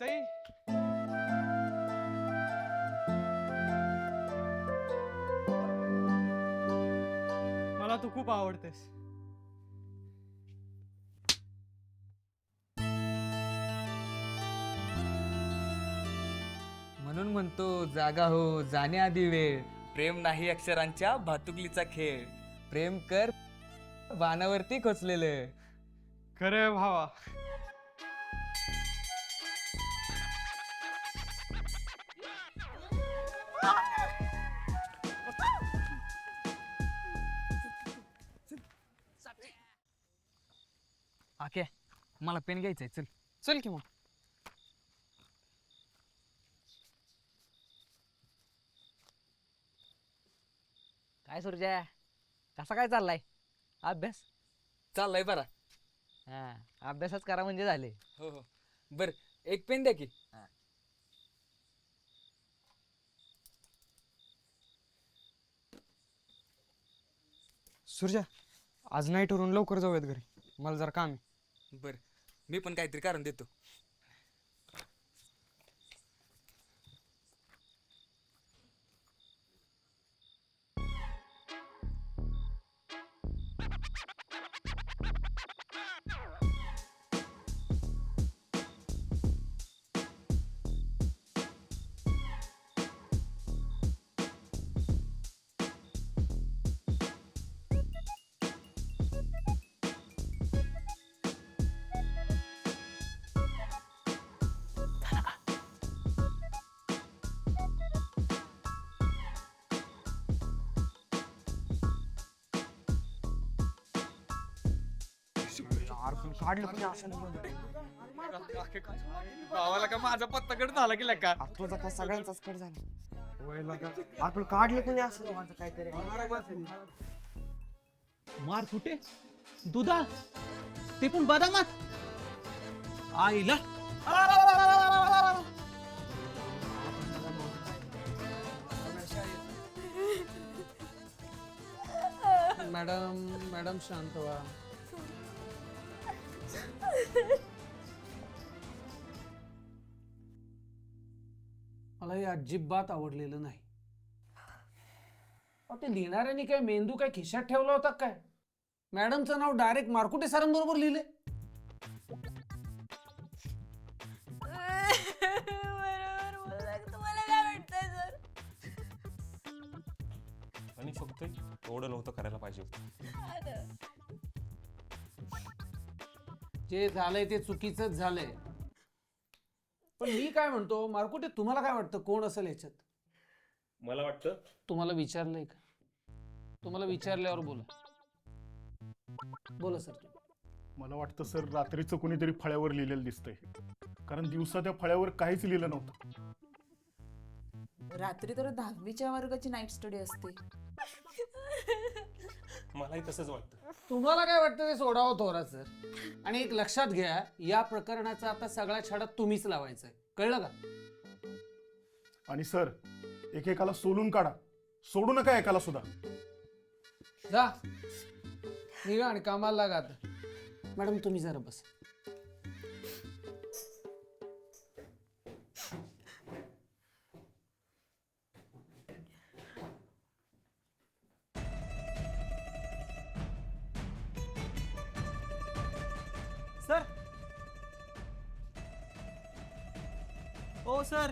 सई मला तू खूप आवडतेस. म्हणून म्हणतो जागा हो जाण्याआधी वेळ. प्रेम नाही अक्षरांच्या भातुकलीचा खेळ. प्रेम कर बाणावरती खोचलेलं. खरं भावा. मला पेन घ्यायचंय. चल. चल की मग. काय सुरजा? कसा काय चाललाय? अभ्यास? चाललाय बरा. हा अभ्यासच करा म्हणजे झाले. हो हो. बर एक पेन द्या की. सूर्या आज नाईट वरून लवकर जाऊयात घरी. मला जरा काम आहे. बर. मी पण काहीतरी कारण देतो. काढलं पण असं भावाला का माझा पत्ता कट झाला की का तुझा का सगळ्यांचाच कट झाला. आपण काढलं पण असं माझं काहीतरी? मार कुठे? दुधा? ते पण बदामात? आईला. मॅडम मॅडम शांत व्हा. मला हे अजिबात आवडलेलं नाही. अहो, ते लिहिणाऱ्याने काय मेंदू काय खिशात ठेवला होता काय? मॅडमचं नाव डायरेक्ट मारकुटे सरांबरोबर लिहिले. बरोबर बोललात. तुम्हाला काय वाटतंय सर आणि फक्त एवढं नव्हतं करायला पाहिजे. होतं जे झालंय ते चुकीचंच झालंय. पण मी काय म्हणतो मारकुटे तुम्हाला काय वाटतं? कोण असेल याच्यात? मला वाटतं. तुम्हाला विचारलंय का? तुम्हाला विचारल्यावर बोला. बोला सर. तुम्ही मला वाटतं सर रात्रीचं कोणीतरी फळ्यावर लिहिलेलं दिसतंय. कारण दिवसा त्या फळ्यावर काहीच लिहिलं नव्हतं. रात्री तर दहावीच्या वर्गाची नाईट स्टडी असते. मलाही तसंच वाटतं. तुम्हाला काय वाटतं ते सोडावं थोरा सर आणि एक लक्षात घ्या या प्रकरणाचा आता सगळ्या छाडात तुम्हीच लावायचं आहे कळलं का? आणि सर एकेकाला सोलून काढा. सोडू नका एकाला सुद्धा. जा. निघा आणि कामाला लागा आता. मॅडम तुम्ही जरा बस. ओ सर.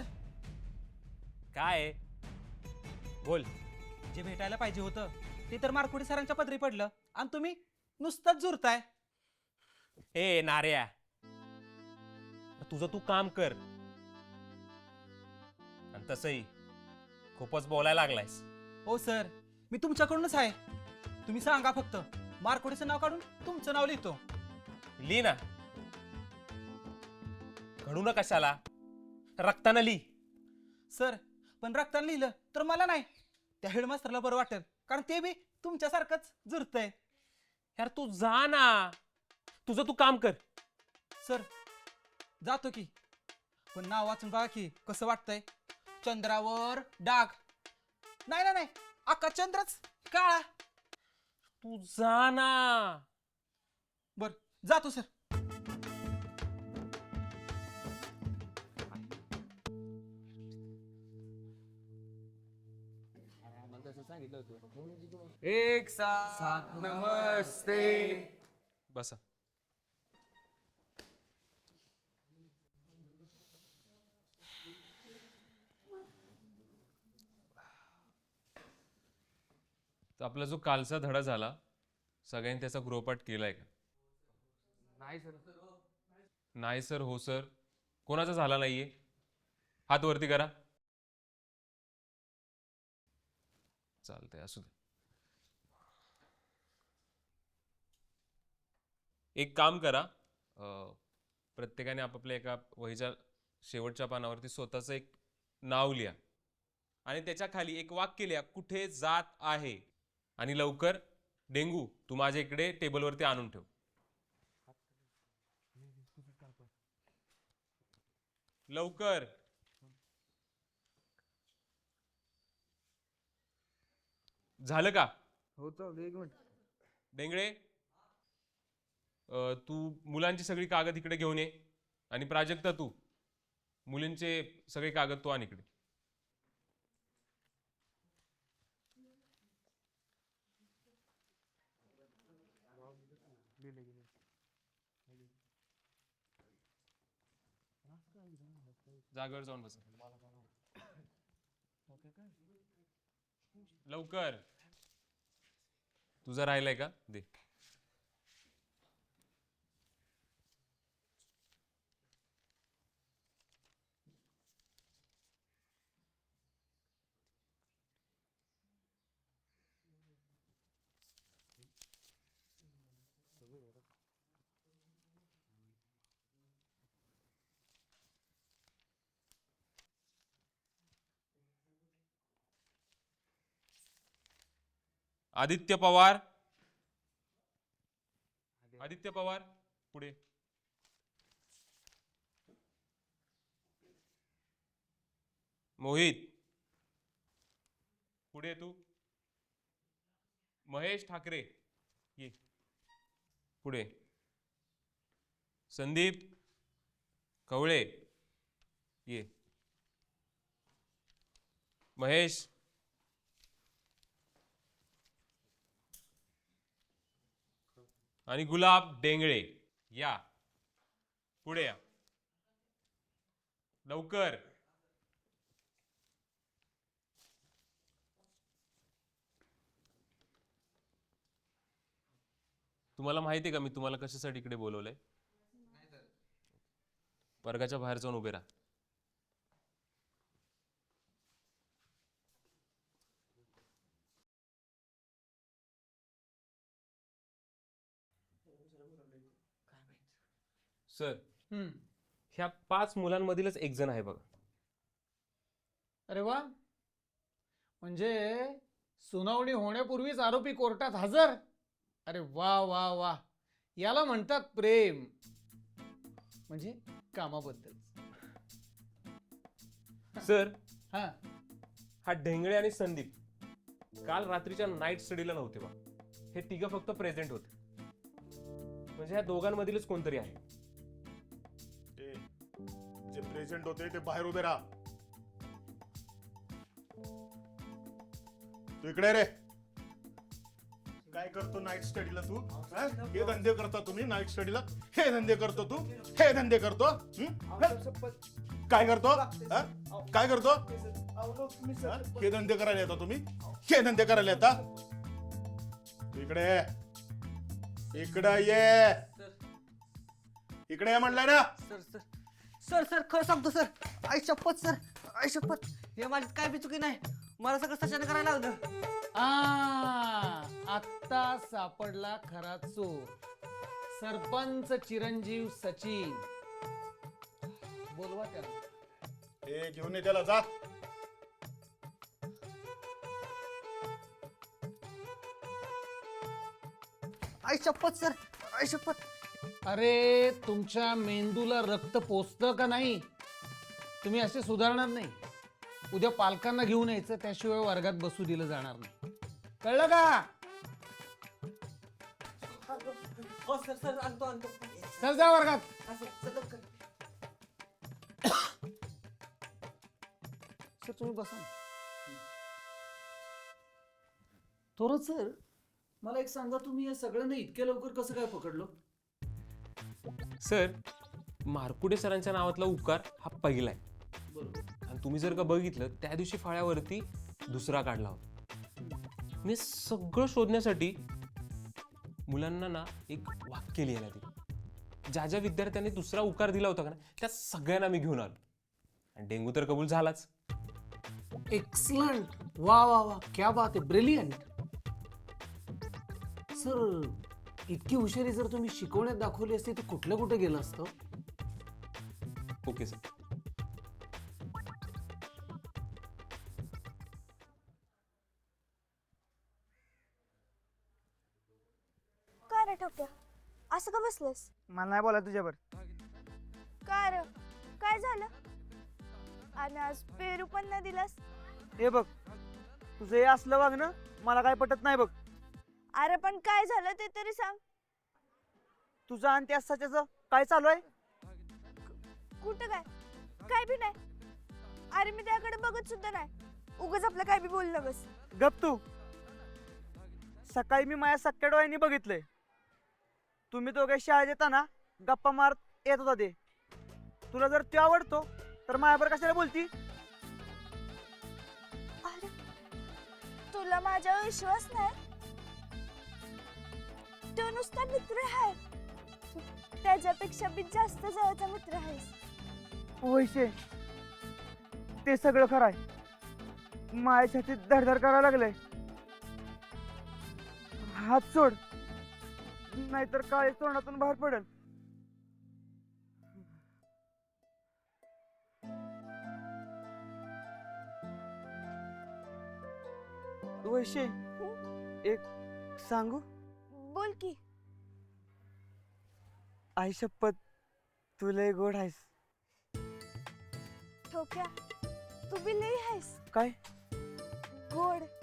काय? बोल. जे भेटायला पाहिजे होतं ते तर मारकुडी सरांच्या पदरी पडलं. आणि तुम्ही नुसतंच झुरताय. ए नार्या. तुझं तू काम कर. आणि तसंही खूपच बोलायला लागलायस. ओ सर. मी तुमच्याकडूनच आहे. तुम्ही सांगा फक्त मारकुडीचं नाव काढून तुमचं नाव लिहितो. ली ना. घडू ना कशाला. रक्तानं ली. सर पण रक्तानं लिहिलं तर मला नाही. त्या हेडमास्टरला बरं वाटेल कारण ते बी तुमच्यासारखंच झुरतंय. यार तू जा ना. तुझं तू काम कर. सर जातो की. पण नाव वाचून बघा की कसं वाटतंय. चंद्रावर डाग. नाही नाही नाही. अख्खा चंद्रच काळा. तू जा ना. बर जातो सर. एक साथ नमस्ते. बसा. तर आपला जो कालचा धडा झाला सगळ्यांनी त्याचा गृहपाठ केलाय का? नाही सर. नाही सर. हो सर. कोणाचा झाला नाहीये? हात वरती करा. चालतंय असू दे. एक काम करा प्रत्येकाने आपापल्या एका वहीच्या शेवटच्या पानावरती स्वतःचं एक नाव लिहा आणि त्याच्याखाली एक वाक्य लिहा कुठे जात आहे? आणि लवकर डेंगू तू माझ्या इकडे टेबलवरती आणून ठेव. लवकर. झालं का? हो चालू एक मिनिट. डेंगळे अ, तू मुलांची सगळी कागद इकडे घेऊन ये आणि प्राजक्ता तू. मुलींचे सगळे कागद तू आण इकडे. जागेवर जाऊन बस. लवकर. तुझा आहे का? दे. आदित्य पवार. आदित्य पवार पुढे. मोहित. पुढे तू. महेश ठाकरे. ये. पुढे. संदीप कवळे ये. महेश आणि गुलाब डेंगळे. या. पुढे या. लवकर. तुम्हाला माहिती आहे का मी तुम्हाला कशासाठी इकडे बोलवलंय? वर्गाच्या बाहेर जाऊन उभे राहा. सर हम्म. ह्या पाच मुलांमधीलच एक जण आहे बघा. अरे वा. म्हणजे सुनावणी होण्यापूर्वीच आरोपी कोर्टात हजर? अरे वा वा वा. याला म्हणतात प्रेम. म्हणजे कामाबद्दल. सर हा. हा ढेंगळे आणि संदीप काल रात्रीच्या नाईट स्टडीला नव्हते बा हे तिघं फक्त प्रेझेंट होते. म्हणजे ह्या दोघांमधीलच कोणतरी आहे. जे प्रेझेंट होते ते बाहेर उभे राहा. तू इकडे रे. काय करतो नाईट स्टडीला तू? हा? हे? धंदे करता तुम्ही नाईट स्टडीला हे धंदे करतो तू? हे धंदे करतो? हं? काय करतो? हा? काय करतो? हा? हे धंदे करायला येता तुम्ही? हे धंदे करायला येता? तू इकडे ये. इकडे ये. इकडे ये म्हणलंय ना? Sir sir. सर सर खरं सांगतो सर. आई शपथ सर. आई शपथ. हे माझी काय बी चुकी नाही. मला सगळं सचाने करायला लावलं आ आत्ता सापडला खरा चोर. सरपंच चिरंजीव सचिन. बोलवा त्याला. हे घेऊन ये त्याला जा. आई शपथ सर. आई शपथ. अरे तुमच्या मेंदूला रक्त पोचतं का नाही? तुम्ही असे सुधारणार नाही. उद्या पालकांना घेऊन यायचं त्याशिवाय वर्गात बसू दिलं जाणार नाही. कळलं का? हो सर सर आणतो आणतो. चल जा वर्गात. सर तुम्ही बसा. थोरत सर मला एक सांगा तुम्ही या सगळ्यांना इतक्या लवकर कसं काय पकडलं? सर मारकुडे सरांच्या नावातला उकार हा पहिला आहे. आणि तुम्ही जर का बघितलं त्या दिवशी फाळ्यावरती दुसरा काढला होता. मी सगळं शोधण्यासाठी मुलांना ना एक वाक्य लिहायला दिलं. ज्या ज्या विद्यार्थ्यांनी दुसरा उकार दिला होता का ना त्या सगळ्यांना मी घेऊन आलो. आणि डेंगू तर कबूल झालाच. एक्सलंट वा वा वा. क्या बात आहे. ब्रिलियंट सर इतकी हुशारी जर तुम्ही शिकवण्यात दाखवली असती तर कुठलं कुठे गेलं असतं? Okay sir. काय रे ठोक्या? असं का बसलंस? मला नाही बोला तुझ्यावर. काय रे? काय झालं? आणि आज पेरू पण नाही दिलास? हे बघ तुझं हे असलं वागणं मला काय पटत नाही बघ. अरे पण काय झालं ते तरी सांग. तुझं आणि त्या सच्याचं काय चालू आहे? कुठं काय? काय बी नाही. अरे मी त्याकडे बघत सुद्धा नाही. उगाच आपलं काय बी बोललं बस गप तू. सकाळी मी माझ्या सख्या डोळ्यांनी बघितलंय. तुम्ही दोघे शाळेत येताना गप्पा मारत येत होता ते. तुला जर ते आवडतो तर माझ्यावर कशाला बोलती? अरे तुला माझ्यावर विश्वास नाही? तो नुसता मित्र आहे त्याच्यापेक्षा बी जास्त जवळचा मित्र आहेस वैशे ते सगळं खरं आहे. माझ्या छातीत धडधड करायला लागलंय हात सोड नाहीतर काळे तोंडातून बाहेर पडेल. वैशे एक सांगू? बोल की. आई शपथ तू लय गोड आहेस. ठोक्या तू बी लई आहेस. काय? गोड.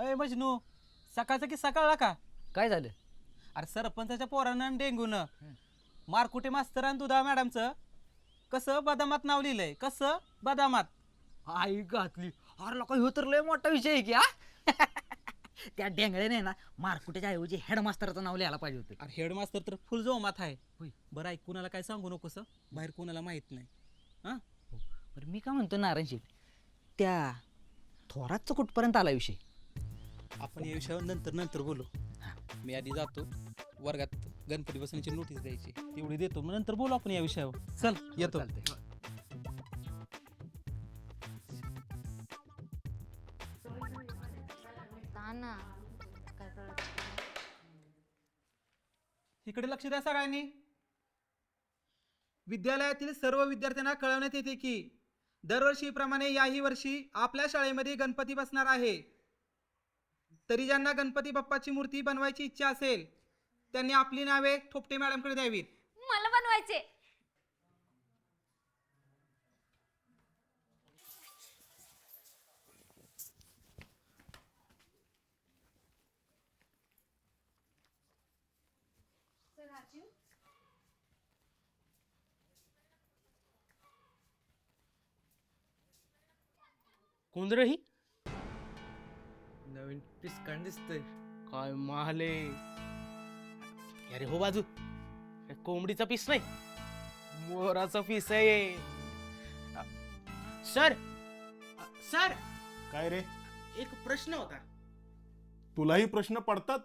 अय मजनू सकाळचा की सकाळला का? काय झालं? अरे सरपंचाच्या पोरानं आणि डेंगूनं. मारकुटे मास्तर आणि दुधा मॅडमचं. कसं बदामात नाव लिहिलंय? कसं बदामात? आई घातली. अरे लोक ह्यो तर लय मोठा विषय आहे की हा? त्या डेंगळ्याने ना मारकुट्याच्या ऐवजी हेडमास्टरचं नाव लिहायला पाहिजे होतं. अरे हेडमास्तर तर फुल जोमात आहे. बरं ऐक कुणाला काय सांगू नकोस हं? बाहेर कुणाला माहीत नाही. हा. बरं मी काय म्हणतो नारायण शेठ त्या थोरातचं कुठपर्यंत आला विषय? आपण या विषयावर नंतर नंतर बोलू. मी आधी जातो वर्गात गणपती बसण्याची नोटीस द्यायची. तेवढी देतो मग नंतर बोलू आपण या विषयावर. चल येतो. इकडे लक्ष द्या सगळ्यांनी. विद्यालयातील सर्व विद्यार्थ्यांना कळवण्यात येते की दरवर्षीप्रमाणे याही वर्षी आपल्या शाळेमध्ये गणपती बसणार आहे. तरी ज्यांना गणपती बाप्पाची मूर्ती बनवायची इच्छा असेल त्यांनी आपली नावे थोपटे मॅडमकडे द्यावीत. मला बनवायचे. कोण रे ही? नवीन पिस्काण दिसतंय. काय महाले अरे हो बाजू हे कोंबडीचा पीस नाही. मोराचा पीस आहे. अ, सर अ, सर! काय रे? एक प्रश्न होता. तुलाही प्रश्न पडतात?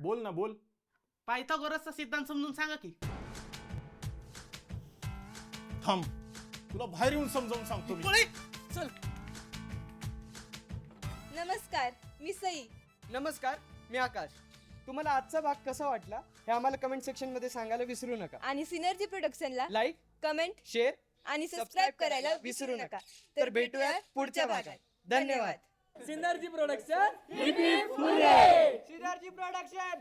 बोल ना बोल. पायथागोरसचा सिद्धांत समजून सांगा की. थांब तुला बाहेर येऊन समजावून सांगतो मी. चल. नमस्कार. मी सई. नमस्कार मी आकाश. तुम्हाला आजचा भाग कसा वाटला हे आम्हाला कमेंट सेक्शनमध्ये सांगायला विसरू नका. आणि सिनर्जी प्रोडक्शनला लाईक कमेंट शेअर आणि सबस्क्राईब करायला विसरू नका. नका. तर भेटूयात पुढच्या भागात. धन्यवाद. Synergy production synergy production